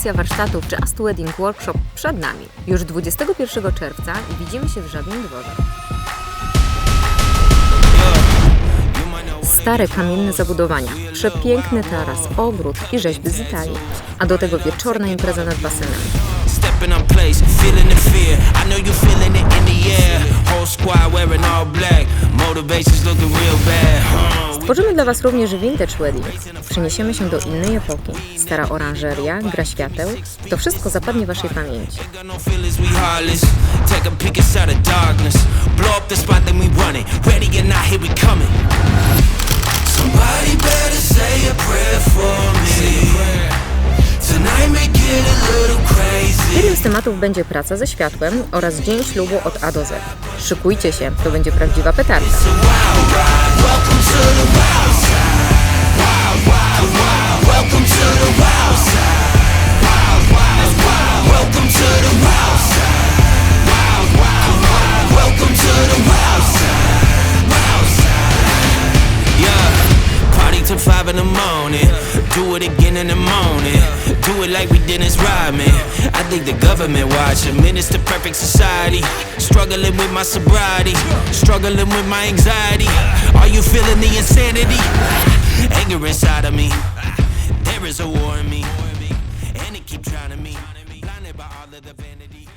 edycja warsztatów Just Wedding Workshop przed nami. Już 21 czerwca widzimy się w Żabim Dworze. Stare kamienne zabudowania, przepiękny taras, ogród i rzeźby z Italii, a do tego wieczorna impreza nad basenem. Whole squad wearing all black. Motivation's looking real bad. Huh? Stworzymy dla Was również vintage wedding. Przeniesiemy się do innej epoki. Stara oranżeria, gra świateł, to wszystko zapadnie Waszej pamięci. Jednym z tematów będzie praca ze światłem oraz dzień ślubu od A do Z. Szykujcie się, to będzie prawdziwa petarda. Welcome to the wild side. Wild, wild, wild. Welcome to the wild side. Wild, wild, wild. Welcome to the wild side. Wild, to side. Yeah. Party till five in the morning. Do it again in the morning. Do it like we did in rhyming. I think the government watching. Minister perfect society. Struggling with my sobriety, struggling with my anxiety. Are you feeling the insanity? Anger inside of me. There is a war in me, and it keeps trying to me. Blinded by all of the vanity.